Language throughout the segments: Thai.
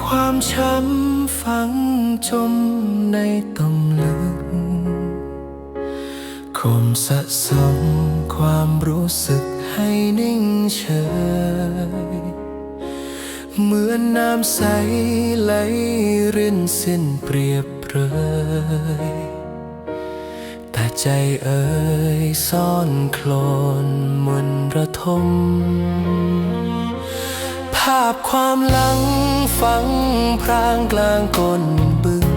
ความช้ำฝังจมในต่อมลึกคมสะสมความรู้สึกให้นิ่งเฉย เหมือนน้ำใสไหลรินสิ้นเปรียบเรยแต่ใจเอ่ยซ่อนโคลนมนระทมาพความหลังฝังพรางกลางก้นบึง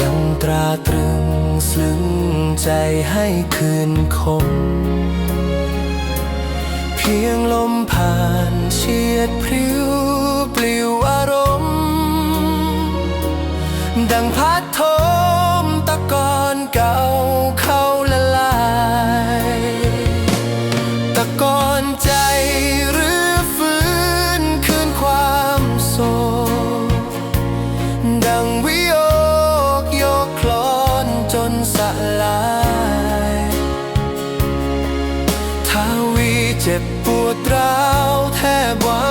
ยังตราตรึงสลึงใจให้คืนคม เพียงลมผ่านเฉียดพริ้วปลิวอาร เจ็บปวดร้าวแทบวา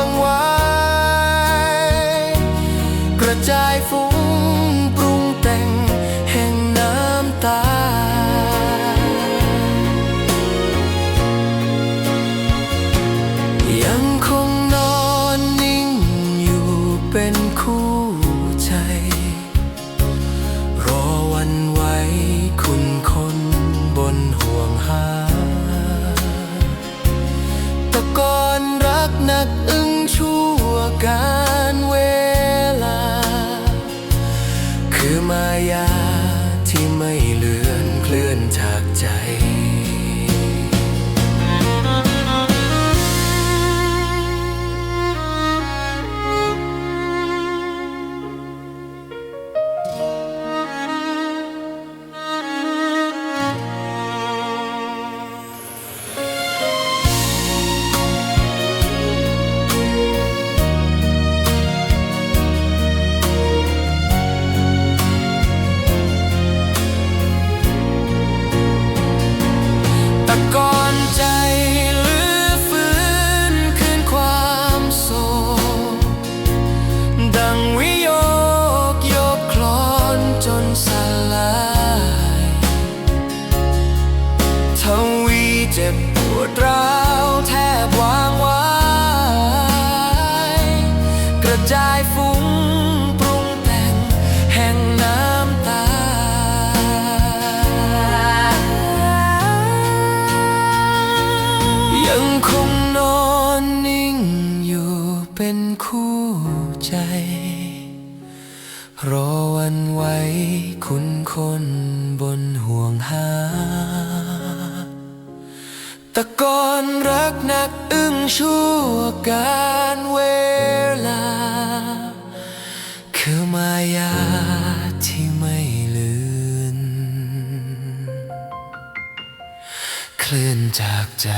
นักอึ้งชั่วการเวลา คือมายา เป็นคู่ใจ รอวันไว้คุณคนบนห่วงหา ตะกอนรักนักอึ้งชั่วการเวลา คือมายาที่ไม่ลืนเคลื่อนจากใจ